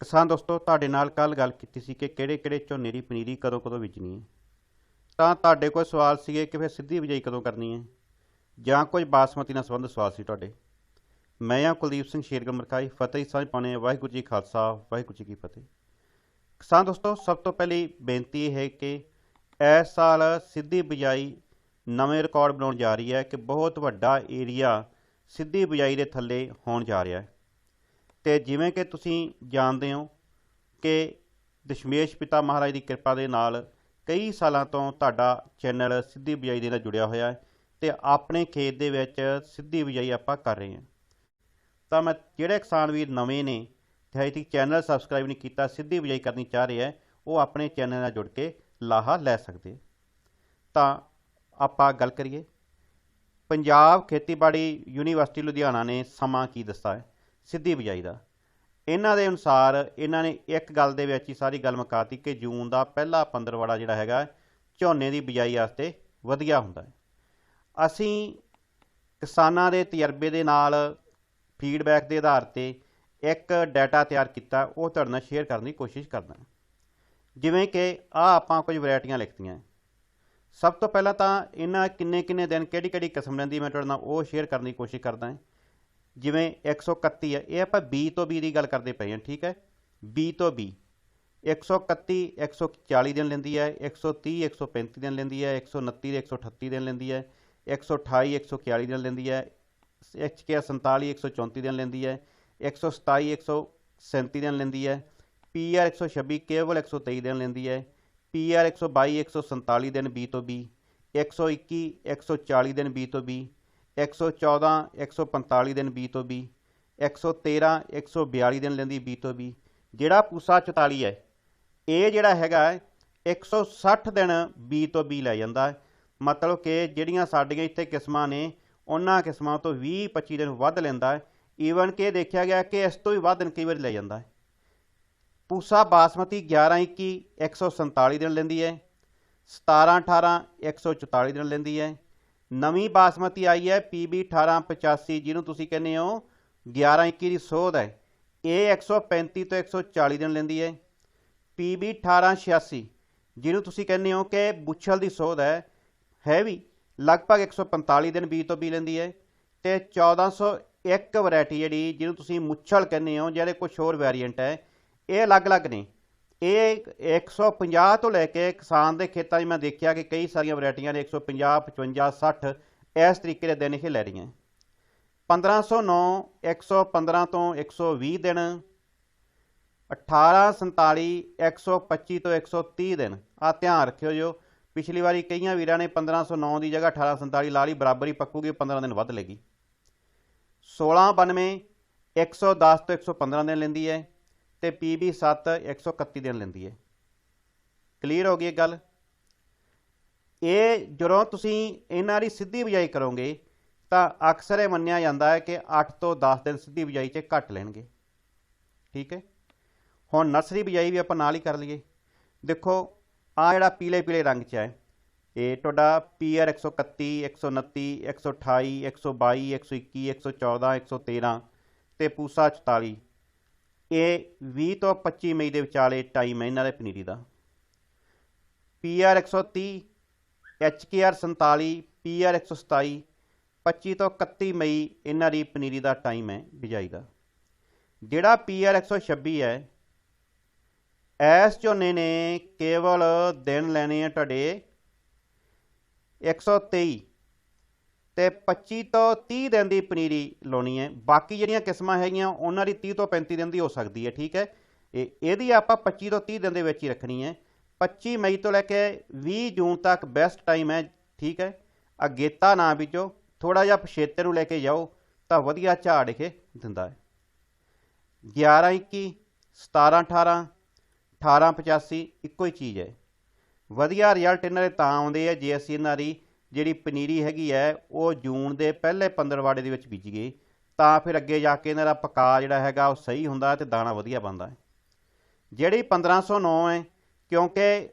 ਕਿਸਾਨ ਦੋਸਤੋ, ਤੁਹਾਡੇ ਨਾਲ ਕੱਲ ਗੱਲ ਕੀਤੀ ਸੀ ਕਿ ਕਿਹੜੇ ਕਿਹੜੇ ਝੋਨੇ ਦੀ ਪਨੀਰੀ ਕਦੋਂ ਕਦੋਂ ਬੀਜਣੀ ਹੈ। ਤਾਂ ਤੁਹਾਡੇ ਕੋਲ ਸਵਾਲ ਸੀਗੇ ਕਿ ਫਿਰ ਸਿੱਧੀ ਬਿਜਾਈ ਕਦੋਂ ਕਰਨੀ ਹੈ? ਜਾਂ ਕੋਈ ਬਾਸਮਤੀ ਨਾਲ ਸੰਬੰਧ ਸਵਾਲ ਸੀ ਤੁਹਾਡੇ? ਮੈਂ ਆ ਕੁਲਦੀਪ ਸਿੰਘ ਸ਼ੇਰਗਲ ਮਰਕਾਈ ਫਤਿਹ ਸਾਂਝ ਪਾਉਣੇ ਵਾਹਿਗੁਰੂ ਜੀ ਖਾਲਸਾ, ਵਾਹਿਗੁਰੂ ਜੀ ਕੀ ਫਤਿਹ। ਕਿਸਾਨ ਦੋਸਤੋ, ਸਭ ਤੋਂ ਪਹਿਲੀ ਬੇਨਤੀ ਇਹ ਹੈ ਕਿ ਇਸ ਸਾਲ ਸਿੱਧੀ ਬਿਜਾਈ ਨਵੇਂ ਰਿਕਾਰਡ ਬਣਾਉਣ ਜਾ ਰਹੀ ਹੈ ਕਿ ਬਹੁਤ ਵੱਡਾ ਏਰੀਆ ਸਿੱਧੀ ਬਿਜਾਈ ਦੇ ਥੱਲੇ ਹੋਣ ਜਾ ਰਿਹਾ ਹੈ। ਤੇ ਜਿਵੇਂ ਕਿ ਤੁਸੀਂ ਜਾਣਦੇ ਹੋ ਕਿ ਦਸ਼ਮੇਸ਼ ਪਿਤਾ ਮਹਾਰਾਜ ਦੀ ਕਿਰਪਾ ਦੇ ਨਾਲ ਕਈ ਸਾਲਾਂ ਤੋਂ ਤੁਹਾਡਾ ਚੈਨਲ ਸਿੱਧੀ ਬਿਜਾਈ ਦੇ ਨਾਲ ਜੁੜਿਆ ਹੋਇਆ ਹੈ ਤੇ ਆਪਣੇ ਖੇਤ ਦੇ ਵਿੱਚ ਸਿੱਧੀ ਬਿਜਾਈ ਆਪਾਂ ਕਰ ਰਹੇ ਹਾਂ। ਤਾਂ ਮੈਂ ਜਿਹੜੇ ਕਿਸਾਨ ਵੀਰ ਨਵੇਂ ਨੇ ਤੇ ਹਜੇ ਚੈਨਲ ਸਬਸਕ੍ਰਾਈਬ ਨਹੀਂ ਕੀਤਾ, ਸਿੱਧੀ ਬਿਜਾਈ ਕਰਨੀ ਚਾਹ ਰਿਹਾ ਹੈ, ਉਹ ਆਪਣੇ ਚੈਨਲ ਨਾਲ ਜੁੜ ਕੇ ਲਾਹਾ ਲੈ ਸਕਦੇ ਤਾਂ ਆਪਾਂ ਗੱਲ ਕਰੀਏ, ਪੰਜਾਬ ਖੇਤੀਬਾੜੀ ਯੂਨੀਵਰਸਿਟੀ ਲੁਧਿਆਣਾ ਨੇ ਸਮਾਂ ਕੀ ਦੱਸਾ ਹੈ? ਸਿੱਧੀ ਬਿਜਾਈ ਦਾ। ਇਹਨਾਂ ਦੇ ਅਨੁਸਾਰ ਇਹਨਾਂ ਨੇ ਇੱਕ ਗੱਲ ਦੇ ਵਿੱਚ ਹੀ ਸਾਰੀ ਗੱਲ ਮੁਕਾਤੀ ਕਿ ਜੂਨ ਦਾ ਪਹਿਲਾ ਪੰਦਰਵਾੜਾ ਜਿਹੜਾ ਹੈਗਾ, ਝੋਨੇ ਦੀ ਬਿਜਾਈ ਵਾਸਤੇ ਵਧੀਆ ਹੁੰਦਾ ਹੈ। ਅਸੀਂ ਕਿਸਾਨਾਂ ਦੇ ਤਜਰਬੇ ਦੇ ਨਾਲ ਫੀਡਬੈਕ ਦੇ ਆਧਾਰ ਤੇ ਇੱਕ ਡਾਟਾ ਤਿਆਰ ਕੀਤਾ, ਉਹ ਤੁਹਾਡੇ ਨਾਲ ਸ਼ੇਅਰ ਕਰਨ ਦੀ ਕੋਸ਼ਿਸ਼ ਕਰਦਾ ਜਿਵੇਂ ਕਿ ਆ ਆਪਾਂ ਕੁਝ ਵੈਰਾਈਟੀਆਂ ਲਿਖਤੀਆਂ। ਸਭ ਤੋਂ ਪਹਿਲਾਂ ਤਾਂ ਇਹਨਾਂ ਕਿੰਨੇ ਕਿੰਨੇ ਦਿਨ ਕਿਹੜੀ ਕਿਹੜੀ ਕਿਸਮ ਰਹਿੰਦੀ ਮੈਂ ਤੁਹਾਡੇ ਨਾਲ ਉਹ ਸ਼ੇਅਰ ਕਰਨ ਦੀ ਕੋਸ਼ਿਸ਼ ਕਰਦਾ ਹਾਂ। ਜਿਵੇਂ 131 ਹੈ ਇਹ ਆਪਾਂ B ਤੋਂ B ਦੀ ਗੱਲ ਕਰਦੇ ਪਏ ਹਾਂ ਠੀਕ ਹੈ B ਤੋਂ B 131 140 ਦਿਨ ਲੈਂਦੀ ਹੈ 130 135 ਦਿਨ ਲੈਂਦੀ ਹੈ 129 ਦੇ 138 ਦਿਨ ਲੈਂਦੀ ਹੈ 128 141 ਦਿਨ ਲੈਂਦੀ ਹੈ HK 47 134 ਦਿਨ ਲੈਂਦੀ ਹੈ 127 137 ਦਿਨ ਲੈਂਦੀ ਹੈ PR 126 ਕੇਵਲ 123 ਦਿਨ ਲੈਂਦੀ ਹੈ PR 122 147 ਦਿਨ B ਤੋਂ B 121 140 ਦਿਨ B ਤੋਂ B 114 145 ਦਿਨ B ਤੋਂ B 113 142 ਦਿਨ ਲੈਂਦੀ B ਤੋਂ B ਜਿਹੜਾ ਪੂਸਾ 44 ਹੈ, ਇਹ ਜਿਹੜਾ ਹੈਗਾ 160 ਦਿਨ B ਤੋਂ B ਲੈ ਜਾਂਦਾ ਹੈ। ਮਤਲਬ ਕਿ ਜਿਹੜੀਆਂ ਸਾਡੀਆਂ ਇੱਥੇ ਕਿਸਮਾਂ ਨੇ, ਉਹਨਾਂ ਕਿਸਮਾਂ ਤੋਂ 20 25 ਦਿਨ ਵੱਧ ਲੈਂਦਾ ਹੈ। ਈਵਨ ਕਿ ਦੇਖਿਆ ਗਿਆ ਕਿ ਇਸ ਤੋਂ ਵੀ ਵੱਧ ਦਿਨ ਕਈ ਵਾਰ ਲੈ ਜਾਂਦਾ ਹੈ। ਪੂਸਾ ਬਾਸਮਤੀ 11 21 147 ਦਿਨ ਲੈਂਦੀ ਹੈ। 17 18 144 ਦਿਨ ਲੈਂਦੀ ਹੈ। ਨਵੀਂ ਬਾਸਮਤੀ ਆਈ ਹੈ PB 1885 ਜਿਹਨੂੰ ਤੁਸੀਂ ਕਹਿੰਦੇ ਹੋ 11 21 ਦੀ ਸੋਧ ਹੈ। ਇਹ 135 ਤੋਂ 140 ਦਿਨ ਲੈਂਦੀ ਹੈ। PB 1886 ਜਿਹਨੂੰ ਤੁਸੀਂ ਕਹਿੰਦੇ ਹੋ ਕਿ ਬੁੱਛਲ ਦੀ ਸੋਧ ਹੈ ਹੈ ਵੀ ਲਗਭਗ 145 ਦਿਨ B ਤੋਂ B ਲੈਂਦੀ ਹੈ। ਤੇ 1401 ਵੈਰਾਈਟੀ ਜਿਹੜੀ, ਜਿਹਨੂੰ ਤੁਸੀਂ ਮੁੱਛਲ ਕਹਿੰਦੇ ਹੋ, ਜਿਹੜੇ ਕੁਝ ਹੋਰ ਵੈਰੀਐਂਟ ਹੈ, ਇਹ ਅਲੱਗ-ਅਲੱਗ ਨੇ। ਇਹ 150 ਤੋਂ ਲੈ ਕੇ ਕਿਸਾਨ ਦੇ ਖੇਤਾਂ 'ਚ ਮੈਂ ਦੇਖਿਆ ਕਿ ਕਈ ਸਾਰੀਆਂ ਵੈਰਾਈਟੀਆਂ ਨੇ 150 55 60 ਇਸ ਤਰੀਕੇ ਦੇ ਦਿਨ ਇਹ ਲੈ ਰਹੀਆਂ। 1509 115 ਤੋਂ 120 ਦਿਨ 1847 125 ਤੋਂ 130 ਦਿਨ। ਆ ਧਿਆਨ ਰੱਖਿਓ ਜੋ, ਪਿਛਲੀ ਵਾਰੀ ਕਈਆਂ ਵੀਰਾਂ ਨੇ 1509 ਦੀ ਜਗ੍ਹਾ 1847 ਲਾ ਲਈ, ਬਰਾਬਰ ਹੀ ਪੱਕੂਗੀ 15 ਦਿਨ ਵੱਧ ਲੈਗੀ। 1692 110 ਤੋਂ 115 ਦਿਨ ਲੈਂਦੀ ਹੈ। ਤੇ PB 7 131 ਦਿਨ ਲੈਂਦੀ ਹੈ ਕਲੀਅਰ ਹੋ ਗਈ ਗੱਲ? ਇਹ ਜਦੋਂ ਤੁਸੀਂ ਇਹਨਾਂ ਦੀ ਸਿੱਧੀ ਬਿਜਾਈ ਕਰੋਗੇ, ਤਾਂ ਅਕਸਰ ਇਹ ਮੰਨਿਆ ਜਾਂਦਾ ਹੈ ਕਿ 8 ਤੋਂ 10 ਦਿਨ ਸਿੱਧੀ ਬਿਜਾਈ 'ਚ ਘੱਟ ਲੈਣਗੇ। ਠੀਕ ਹੈ? ਹੁਣ ਨਰਸਰੀ ਬਿਜਾਈ ਵੀ ਆਪਾਂ ਨਾਲ ਹੀ ਕਰ ਲਈਏ। ਦੇਖੋ ਆ ਜਿਹੜਾ ਪੀਲੇ ਪੀਲੇ ਰੰਗ 'ਚ ਹੈ, ਇਹ ਤੁਹਾਡਾ PR 131 129 128 122 121 114 113 ਤੇ ਪੂਸਾ 44 ਇਹ 20 ਤੋਂ 25 ਮਈ ਦੇ ਵਿਚਾਲੇ ਟਾਈਮ ਹੈ ਇਹਨਾਂ ਦੇ ਪਨੀਰੀ ਦਾ। PR 130 HKR 47 PR 127 25 ਤੋਂ 31 ਮਈ ਇਹਨਾਂ ਦੀ ਪਨੀਰੀ ਦਾ ਟਾਈਮ ਹੈ ਬਿਜਾਈ ਦਾ। ਜਿਹੜਾ PR 126 ਹੈ ਐਸ ਝੋਨੇ ਨੇ ਕੇਵਲ ਦਿਨ ਲੈਣੇ ਆ ਤੁਹਾਡੇ 123 ਤੇ 25 ਤੋਂ 30 ਦਿਨ ਦੀ ਪਨੀਰੀ ਲਾਉਣੀ ਹੈ। ਬਾਕੀ ਜਿਹੜੀਆਂ ਕਿਸਮਾਂ ਹੈਗੀਆਂ, ਉਹਨਾਂ ਦੀ 30 ਤੋਂ 35 ਦਿਨ ਦੀ ਹੋ ਸਕਦੀ ਹੈ, ਠੀਕ ਹੈ? ਇਹ, ਇਹਦੀ ਆਪਾਂ 25 ਤੋਂ 30 ਦਿਨ ਦੇ ਵਿੱਚ ਹੀ ਰੱਖਣੀ ਹੈ। 25 ਮਈ ਤੋਂ ਲੈ ਕੇ 20 ਜੂਨ ਤੱਕ ਬੈਸਟ ਟਾਈਮ ਹੈ, ਠੀਕ ਹੈ? ਅਗੇਤਾ ਨਾ ਬੀਜੋ ਥੋੜਾ ਜਿਹਾ ਪਛੇਤੇ ਨੂੰ ਲੈ ਕੇ ਜਾਓ, ਤਾਂ ਵਧੀਆ ਝਾੜ ਇਹ ਦਿੰਦਾ ਹੈ। 11 21 17 18 18 85 ਇੱਕੋ ਹੀ ਚੀਜ਼ ਹੈ। ਵਧੀਆ ਰਿਜ਼ਲਟ ਇਹਨਾਂ ਦੇ ਤਾਂ ਆਉਂਦੇ ਆ, ਜੇ ਅਸੀਂ ਇਹਨਾਂ ਦੀ ਜਿਹੜੀ ਪਨੀਰੀ ਹੈਗੀ ਹੈ, ਉਹ ਜੂਨ ਦੇ ਪਹਿਲੇ ਪੰਦਰਵਾੜੇ ਦੇ ਵਿੱਚ ਬੀਜੀਏ ਤਾਂ ਫਿਰ ਅੱਗੇ ਜਾ ਕੇ ਇਹਨਾਂ ਦਾ ਪਕਾ ਜਿਹੜਾ ਹੈਗਾ, ਉਹ ਸਹੀ ਹੁੰਦਾ ਤੇ ਦਾਣਾ ਵਧੀਆ ਬਣਦਾ ਹੈ। ਜਿਹੜੀ 1509 ਹੈ, ਕਿਉਂਕਿ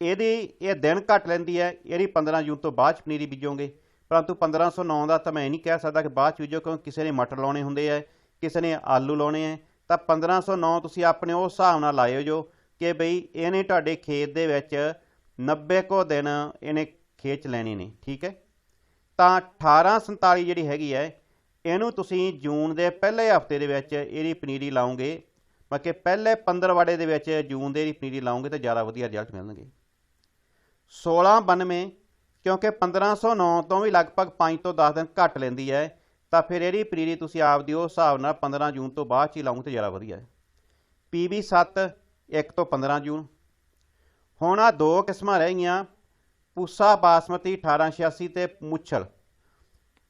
ਇਹਦੀ, ਇਹ ਦਿਨ ਘੱਟ ਲੈਂਦੀ ਹੈ, ਇਹਦੀ 15 ਜੂਨ ਤੋਂ ਬਾਅਦ 'ਚ ਪਨੀਰੀ ਬੀਜੋਗੇ। ਪਰੰਤੂ 1509 ਦਾ ਤਾਂ ਮੈਂ ਨਹੀਂ ਕਹਿ ਸਕਦਾ ਕਿ ਬਾਅਦ 'ਚ ਬੀਜੋ, ਕਿਉਂਕਿ ਕਿਸੇ ਨੇ ਮਟਰ ਲਾਉਣੇ ਹੁੰਦੇ ਆ ਕਿਸੇ ਨੇ ਆਲੂ ਲਾਉਣੇ ਆ ਤਾਂ 1509 ਤੁਸੀਂ ਆਪਣੇ ਉਸ ਹਿਸਾਬ ਨਾਲ ਲਾਇਓ ਜੋ ਕਿ ਬਈ ਇਹਨੇ ਤੁਹਾਡੇ ਖੇਤ ਦੇ ਵਿੱਚ 90 ਕੋ ਦਿਨ ਇਹਨੇ ਖੇਤ ਚ ਲੈਣੇ ਨੇ ਠੀਕ ਹੈ? ਤਾਂ 1847 ਜਿਹੜੀ ਹੈਗੀ ਹੈ, ਇਹਨੂੰ ਤੁਸੀਂ ਜੂਨ ਦੇ ਪਹਿਲੇ ਹਫ਼ਤੇ ਦੇ ਵਿੱਚ ਇਹਦੀ ਪਨੀਰੀ ਲਾਓਗੇ ਮਤਲਬ ਕਿ ਪਹਿਲੇ 15 ਵਾੜੇ ਦੇ ਵਿੱਚ ਜੂਨ ਦੇ ਇਹਦੀ ਪਨੀਰੀ ਲਾਉਂਗੇ ਤਾਂ ਜ਼ਿਆਦਾ ਵਧੀਆ ਰਿਜ਼ਲਟ ਮਿਲਣਗੇ। 1692 ਕਿਉਂਕਿ 1509 ਤੋਂ ਵੀ ਲਗਭਗ 5 ਤੋਂ 10 ਦਿਨ ਘੱਟ ਲੈਂਦੀ ਹੈ, ਤਾਂ ਫਿਰ ਇਹਦੀ ਪਨੀਰੀ ਤੁਸੀਂ ਆਪਦੀ ਉਹ ਹਿਸਾਬ ਨਾਲ 15 ਜੂਨ ਤੋਂ ਬਾਅਦ ਚ ਹੀ ਲਾਉਂਗੇ ਤਾਂ ਜ਼ਿਆਦਾ ਵਧੀਆ ਹੈ। PB 7 1 ਤੋਂ 15 ਜੂਨ। ਹੁਣ ਆ ਦੋ ਕਿਸਮਾਂ ਰਹਿ ਗਈਆਂ ਪੂਸਾ ਬਾਸਮਤੀ 1886 ਤੇ ਮੁੱਛਲ।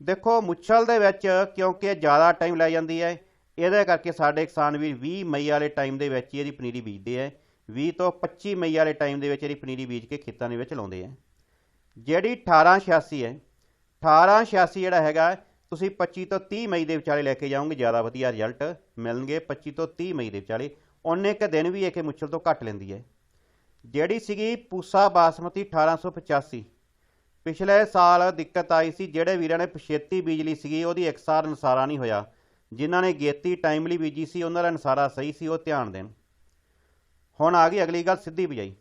ਦੇਖੋ, ਮੁੱਛਲ ਦੇ ਵਿੱਚ ਕਿਉਂਕਿ ਜ਼ਿਆਦਾ ਟਾਈਮ ਲੈ ਜਾਂਦੀ ਹੈ, ਇਹਦੇ ਕਰਕੇ ਸਾਡੇ ਕਿਸਾਨ ਵੀ 20 ਮਈ ਵਾਲੇ ਟਾਈਮ ਦੇ ਵਿੱਚ ਹੀ ਇਹਦੀ ਪਨੀਰੀ ਬੀਜਦੇ ਆ। 20 ਤੋਂ 25 ਮਈ ਵਾਲੇ ਟਾਈਮ ਦੇ ਵਿੱਚ ਇਹਦੀ ਪਨੀਰੀ ਬੀਜ ਕੇ ਖੇਤਾਂ ਦੇ ਵਿੱਚ ਲਾਉਂਦੇ ਆ। ਜਿਹੜੀ 1886 ਹੈ 1886 ਜਿਹੜਾ ਹੈਗਾ, ਤੁਸੀਂ 25 ਤੋਂ 30 ਮਈ ਦੇ ਵਿਚਾਲੇ ਲੈ ਕੇ ਜਾਓਗੇ, ਜ਼ਿਆਦਾ ਵਧੀਆ ਰਿਜ਼ਲਟ ਮਿਲਣਗੇ 25 ਤੋਂ 30 ਮਈ ਦੇ ਵਿਚਾਲੇ। ਉਹਨੇ ਕ ਦਿਨ ਵੀ ਇਹ ਕਿ ਮੁੱਛਲ ਤੋਂ ਘੱਟ ਲੈਂਦੀ ਹੈ। ਜਿਹੜੀ ਸੀਗੀ ਪੂਸਾ ਬਾਸਮਤੀ 1885 ਪਿਛਲੇ ਸਾਲ ਦਿੱਕਤ ਆਈ ਸੀ, ਜਿਹੜੇ ਵੀਰਾਂ ਨੇ ਪਛੇਤੀ ਲਈ ਸੀਗੀ, ਉਹਦੀ ਇਕਸਾਰ ਨਸਾਰਾ ਨਹੀਂ ਹੋਇਆ। ਜਿਨ੍ਹਾਂ ਨੇ ਗੇਤੀ ਟਾਈਮਲੀ ਬੀਜੀ ਸੀ, ਉਹਨਾਂ ਦਾ ਨਸਾਰਾ ਸਹੀ ਸੀ, ਉਹ ਧਿਆਨ ਦੇਣ। ਹੁਣ ਆ ਗਈ ਅਗਲੀ ਗੱਲ, ਸਿੱਧੀ ਬਿਜਾਈ।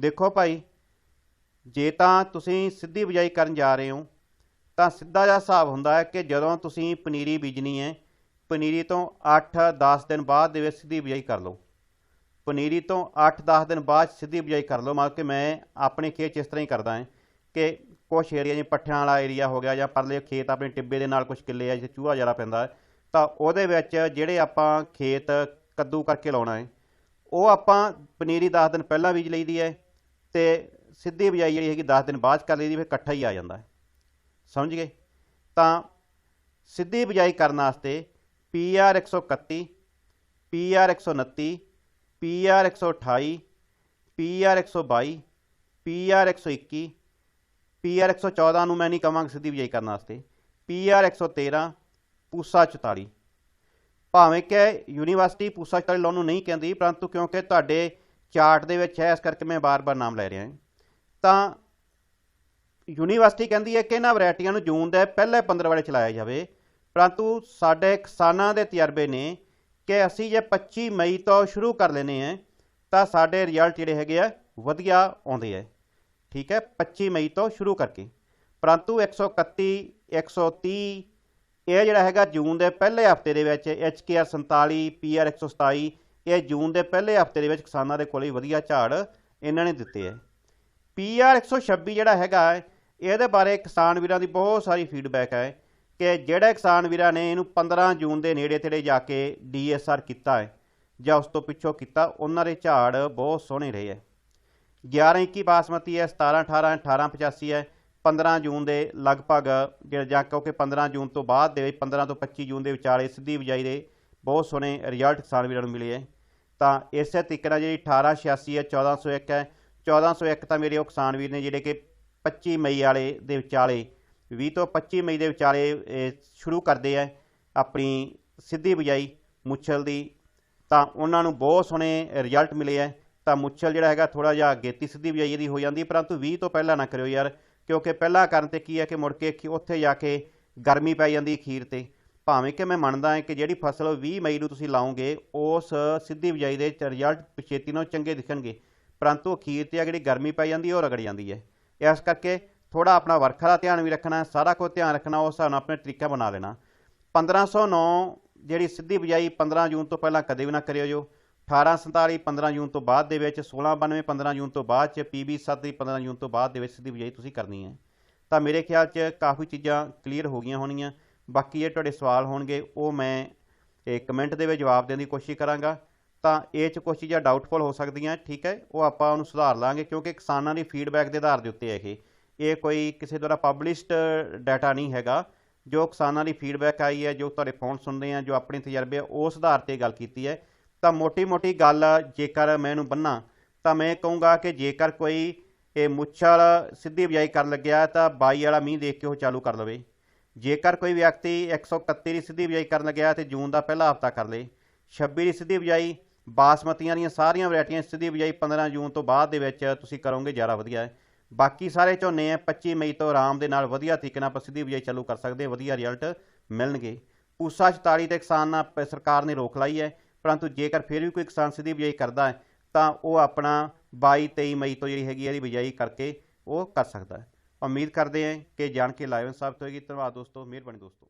ਦੇਖੋ ਭਾਈ, ਜੇ ਤਾਂ ਤੁਸੀਂ ਸਿੱਧੀ ਬਿਜਾਈ ਕਰਨ ਜਾ ਰਹੇ ਹੋ, ਤਾਂ ਸਿੱਧਾ ਜਿਹਾ ਹਿਸਾਬ ਹੁੰਦਾ ਹੈ ਕਿ ਜਦੋਂ ਤੁਸੀਂ ਪਨੀਰੀ ਬੀਜਣੀ ਹੈ, ਪਨੀਰੀ ਤੋਂ 8-10 ਦਿਨ ਬਾਅਦ ਦੇ ਵਿੱਚ ਸਿੱਧੀ ਬਿਜਾਈ ਕਰ ਲਓ। ਪਨੀਰੀ ਤੋਂ 8-10 ਦਿਨ ਬਾਅਦ ਸਿੱਧੀ ਬਿਜਾਈ ਕਰ ਲਓ। ਮਤਲਬ ਕਿ ਮੈਂ ਆਪਣੇ ਖੇਤ 'ਚ ਇਸ ਤਰ੍ਹਾਂ ਹੀ ਕਰਦਾ ਹਾਂ ਕਿ ਕੁਛ ਏਰੀਆ ਜਿਵੇਂ ਪੱਠਿਆਂ ਵਾਲਾ ਏਰੀਆ ਹੋ ਗਿਆ ਜਾਂ ਪਰਲੇ ਖੇਤ ਆਪਣੇ ਟਿੱਬੇ ਦੇ ਨਾਲ ਕੁਝ ਕਿੱਲੇ ਆ, ਜਿੱਥੇ ਚੂਹਾ ਜ਼ਿਆਦਾ ਪੈਂਦਾ ਤਾਂ ਉਹਦੇ ਵਿੱਚ ਜਿਹੜੇ ਆਪਾਂ ਖੇਤ ਕੱਦੂ ਕਰਕੇ ਲਾਉਣਾ ਹੈ, ਉਹ ਆਪਾਂ ਪਨੀਰੀ 10 ਦਿਨ ਪਹਿਲਾਂ ਬੀਜ ਲਈਦੀ ਹੈ ਤੇ ਸਿੱਧੀ ਬਿਜਾਈ ਜਿਹੜੀ ਹੈਗੀ 10 ਦਿਨ ਬਾਅਦ 'ਚ ਕਰ ਲਈਦੀ, ਫਿਰ ਇਕੱਠਾ ਹੀ ਆ ਜਾਂਦਾ ਸਮਝ ਗਏ? ਤਾਂ ਸਿੱਧੀ ਬਿਜਾਈ ਕਰਨ ਵਾਸਤੇ PR 131 PR 129 PR 128 PR 122 PR 121 PR 114 ਨੂੰ ਮੈਂ ਨਹੀਂ ਕਵਾਂਗਾ ਸਿੱਧੀ ਬਿਜਾਈ ਕਰਨ ਵਾਸਤੇ। PR 113 ਪੂਸਾ 44 ਭਾਵੇਂ ਕਿ ਯੂਨੀਵਰਸਿਟੀ ਪੂਸਾ 44 ਲਾਉਣ ਨੂੰ ਨਹੀਂ ਕਹਿੰਦੀ, ਪਰੰਤੂ ਕਿਉਂਕਿ ਤੁਹਾਡੇ ਚਾਰਟ ਦੇ ਵਿੱਚ ਹੈ, ਇਸ ਕਰਕੇ ਮੈਂ ਬਾਰ-ਬਾਰ ਨਾਮ ਲੈ ਰਿਹਾ ਹਾਂ। ਤਾਂ ਯੂਨੀਵਰਸਿਟੀ ਕਹਿੰਦੀ ਹੈ ਕਿ ਇਹਨਾਂ ਵੈਰਾਈਟੀਆਂ ਨੂੰ ਜੂਨ ਦੇ ਪਹਿਲੇ 15 ਵਾਲੇ ਚਲਾਇਆ ਜਾਵੇ। ਪਰੰਤੂ ਸਾਡੇ ਕਿਸਾਨਾਂ ਦੇ ਤਜਰਬੇ ਨੇ ਕਿ ਅਸੀਂ ਜੇ 25 ਮਈ ਤੋਂ ਸ਼ੁਰੂ ਕਰ ਲੈਨੇ ਆ ਤਾਂ ਸਾਡੇ ਰਿਜ਼ਲਟ ਜਿਹੜੇ ਹੈਗੇ ਆ, ਵਧੀਆ ਆਉਂਦੇ ਆ। ਠੀਕ ਹੈ 25 ਮਈ ਤੋਂ ਸ਼ੁਰੂ ਕਰਕੇ। ਪਰੰਤੂ 131 130 ਇਹ ਜਿਹੜਾ ਹੈਗਾ ਜੂਨ ਦੇ ਪਹਿਲੇ ਹਫ਼ਤੇ ਦੇ ਵਿੱਚ HKR 47 PR 127 ਇਹ ਜੂਨ ਦੇ ਪਹਿਲੇ ਹਫ਼ਤੇ ਦੇ ਵਿੱਚ ਕਿਸਾਨਾਂ ਦੇ ਕੋਲੇ ਵਧੀਆ ਝਾੜ ਇਹਨਾਂ ਨੇ ਦਿੱਤੇ ਹੈ PR 126 ਜਿਹੜਾ ਹੈਗਾ, ਇਹਦੇ ਬਾਰੇ ਕਿਸਾਨ ਵੀਰਾਂ ਦੀ ਬਹੁਤ ਸਾਰੀ ਫੀਡਬੈਕ ਹੈ ਕਿ ਜਿਹੜੇ ਕਿਸਾਨ ਵੀਰਾਂ ਨੇ ਇਹਨੂੰ 15 ਜੂਨ ਦੇ ਨੇੜੇ ਤੇੜੇ ਜਾ ਕੇ DSR ਕੀਤਾ ਹੈ ਜਾਂ ਉਸ ਤੋਂ ਪਿੱਛੋਂ ਕੀਤਾ, ਉਹਨਾਂ ਦੇ ਝਾੜ ਬਹੁਤ ਸੋਹਣੇ ਰਹੇ ਹੈ। 11 21 ਬਾਸਮਤੀ ਹੈ 17 18 18 85 ਹੈ 15 ਜੂਨ ਦੇ ਲਗਭਗ ਜਿਹੜਾ ਜਾਂ ਕਿਉਂਕਿ 15 ਜੂਨ ਤੋਂ ਬਾਅਦ ਦੇ ਵਿੱਚ 15 ਤੋਂ 25 ਜੂਨ ਦੇ ਵਿਚਾਲੇ ਸਿੱਧੀ ਬਿਜਾਈ ਦੇ ਬਹੁਤ ਸੋਹਣੇ ਰਿਜ਼ਲਟ ਕਿਸਾਨ ਵੀਰਾਂ ਨੂੰ ਮਿਲੇ ਹੈ। ਤਾਂ ਇਸੇ ਤਰੀਕੇ ਨਾਲ ਜਿਹੜੀ 1886 ਹੈ 1401 ਹੈ 1401 ਤਾਂ ਮੇਰੇ ਉਹ ਕਿਸਾਨ ਵੀਰ ਨੇ ਜਿਹੜੇ ਕਿ 25 ਮਈ ਵਾਲੇ ਦੇ ਵਿਚਾਲੇ 20 ਤੋਂ 25 ਮਈ ਦੇ ਵਿਚਾਲੇ ਸ਼ੁਰੂ ਕਰਦੇ ਆ ਆਪਣੀ ਸਿੱਧੀ ਬਿਜਾਈ ਮੁੱਛਲ ਦੀ। ਤਾਂ ਉਹਨਾਂ ਨੂੰ ਬਹੁਤ ਸੋਹਣੇ ਰਿਜ਼ਲਟ ਮਿਲੇ ਆ। ਤਾਂ ਮੁੱਛਲ ਜਿਹੜਾ ਹੈਗਾ ਥੋੜਾ ਜਿਹਾ ਗੇਤੀ ਸਿੱਧੀ ਬਿਜਾਈ ਇਹਦੀ ਹੋ ਜਾਂਦੀ, ਪਰੰਤੂ 20 ਤੋਂ ਪਹਿਲਾਂ ਨਾ ਕਰਿਓ ਯਾਰ, ਕਿਉਂਕਿ ਪਹਿਲਾਂ ਕਰਨ ਤੇ ਕੀ ਹੈ ਕਿ ਮੁੜ ਕੇ ਖੀ- ਉੱਥੇ ਜਾ ਕੇ ਗਰਮੀ ਪੈ ਜਾਂਦੀ ਖੀਰ ਤੇ। ਭਾਵੇਂ ਕਿ ਮੈਂ ਮੰਨਦਾ ਹਾਂ ਕਿ ਜਿਹੜੀ ਫਸਲ ਉਹ 20 ਮਈ ਨੂੰ ਤੁਸੀਂ ਲਾਓਗੇ, ਉਸ ਸਿੱਧੀ ਬਿਜਾਈ ਦੇ ਰਿਜ਼ਲਟ ਪਿਛੇਤੀ ਨਾਲੋਂ ਚੰਗੇ ਦਿਖਣਗੇ। ਪਰੰਤੂ ਅਖੀਰ ਤੇ ਆ ਜਿਹੜੀ ਗਰਮੀ ਪੈ ਜਾਂਦੀ ਹੈ ਉਹ ਰਗੜ ਜਾਂਦੀ ਹੈ। ਇਸ ਕਰਕੇ ਥੋੜਾ ਆਪਣਾ ਵਰਖਾ ਦਾ ਧਿਆਨ ਵੀ ਰੱਖਣਾ, ਸਾਰਾ ਕੁਝ ਧਿਆਨ ਰੱਖਣਾ, ਉਸ ਹਿਸਾਬ ਨਾਲ ਆਪਣੇ ਤਰੀਕਾ ਬਣਾ ਲੈਣਾ। 1509 ਜਿਹੜੀ ਸਿੱਧੀ ਬਿਜਾਈ 15 ਜੂਨ ਤੋਂ ਪਹਿਲਾਂ ਕਦੇ ਵੀ ਨਾ ਕਰਿਓ ਜੋ। 1847 15 ਜੂਨ ਤੋਂ ਬਾਅਦ ਦੇ ਵਿੱਚ 1692 15 ਜੂਨ ਤੋਂ ਬਾਅਦ ਚ PB 7 15 ਜੂਨ ਤੋਂ ਬਾਅਦ ਦੇ ਵਿੱਚ ਸਿੱਧੀ ਬਿਜਾਈ ਤੁਸੀਂ ਕਰਨੀ ਹੈ। ਤਾਂ ਮੇਰੇ ਖਿਆਲ 'ਚ ਕਾਫੀ ਚੀਜ਼ਾਂ ਕਲੀਅਰ ਹੋ ਗਈਆਂ ਹੋਣੀਆਂ। ਬਾਕੀ ਇਹ ਤੁਹਾਡੇ ਸਵਾਲ ਹੋਣਗੇ, ਉਹ ਮੈਂ ਇਹ ਕਮੈਂਟ ਦੇ ਵਿੱਚ ਜਵਾਬ ਦੇਣ ਦੀ ਕੋਸ਼ਿਸ਼ ਕਰਾਂਗਾ। ਤਾਂ ਇਹ 'ਚ ਕੁਝ ਚੀਜ਼ਾਂ ਡਾਊਟਫੁਲ ਹੋ ਸਕਦੀਆਂ, ਠੀਕ ਹੈ? ਉਹ ਆਪਾਂ ਉਹਨੂੰ ਸੁਧਾਰ ਲਾਂਗੇ, ਕਿਉਂਕਿ ਕਿਸਾਨਾਂ ਦੀ ਫੀਡਬੈਕ ਦੇ ਆਧਾਰ ਦੇ ਉੱਤੇ ਹੈ ਇਹ। ਇਹ ਕੋਈ ਕਿਸੇ ਦੁਆਰਾ ਪਬਲਿਸ਼ਡ ਡਾਟਾ ਨਹੀਂ ਹੈਗਾ। ਜੋ ਕਿਸਾਨਾਂ ਦੀ ਫੀਡਬੈਕ ਆਈ ਹੈ, ਜੋ ਤੁਹਾਡੇ ਫੋਨ ਸੁਣਦੇ ਆ, ਜੋ ਆਪਣੇ ਤਜਰਬੇ ਆ, ਉਸ ਆਧਾਰ ਤੇ ਗੱਲ ਕੀਤੀ ਹੈ। ਤਾਂ ਮੋਟੀ-ਮੋਟੀ ਗੱਲ ਜੇਕਰ ਮੈਂ ਇਹਨੂੰ ਬੰਨਾ, ਤਾਂ ਮੈਂ ਕਹੂੰਗਾ ਕਿ ਜੇਕਰ ਕੋਈ ਇਹ ਮੁੱਛਲ ਸਿੱਧੀ ਬਿਜਾਈ ਕਰਨ ਲੱਗਿਆ, ਤਾਂ ਬਾਈ ਵਾਲਾ ਮੀਂਹ ਦੇਖ ਕੇ ਉਹ ਚਾਲੂ ਕਰ ਲਵੇ। ਜੇਕਰ ਕੋਈ ਵਿਅਕਤੀ 131 ਦੀ ਸਿੱਧੀ ਬਿਜਾਈ ਕਰਨ ਲੱਗਿਆ ਤੇ ਜੂਨ ਦਾ ਪਹਿਲਾ ਹਫਤਾ ਕਰ ਲੇ 26 ਦੀ ਸਿੱਧੀ ਬਿਜਾਈ, ਬਾਸਮਤੀਆਂ ਦੀਆਂ ਸਾਰੀਆਂ ਵੈਰਾਈਟੀਆਂ ਸਿੱਧੀ ਬਿਜਾਈ 15 ਜੂਨ ਤੋਂ ਬਾਅਦ ਦੇ ਵਿੱਚ ਤੁਸੀਂ ਕਰੋਗੇ, ਜ਼ਿਆਦਾ ਵਧੀਆ ਹੈ। ਬਾਕੀ ਸਾਰੇ ਝੋਨੇ ਆ 25 ਮਈ ਤੋਂ ਆਰਾਮ ਦੇ ਨਾਲ ਵਧੀਆ ਤਰੀਕੇ ਨਾਲ ਆਪਾਂ ਸਿੱਧੀ ਬਿਜਾਈ ਚਾਲੂ ਕਰ ਸਕਦੇ ਵਧੀਆ ਰਿਜ਼ਲਟ ਮਿਲਣਗੇ। ਪੂਸਾ 44 ਤੇ ਕਿਸਾਨ ਨਾਲ ਪ- ਸਰਕਾਰ ਨੇ ਰੋਕ ਲਾਈ ਹੈ, ਪਰੰਤੂ ਜੇਕਰ ਫਿਰ ਵੀ ਕੋਈ ਕਿਸਾਨ ਸਿੱਧੀ ਬਿਜਾਈ ਕਰਦਾ ਹੈ, ਤਾਂ ਉਹ ਆਪਣਾ 22 23 ਮਈ ਤੋਂ ਜਿਹੜੀ ਹੈਗੀ ਇਹਦੀ ਬਿਜਾਈ ਕਰਕੇ ਉਹ ਕਰ ਸਕਦਾ ਹੈ। ਉਮੀਦ ਕਰਦੇ ਹਾਂ ਕਿ ਜਾਣ ਕੇ ਲਾਇਵ ਸਾਬਤ ਹੋਏਗੀ ਧੰਨਵਾਦ ਦੋਸਤੋ, ਮਿਹਰਬਾਨੀ ਦੋਸਤੋ।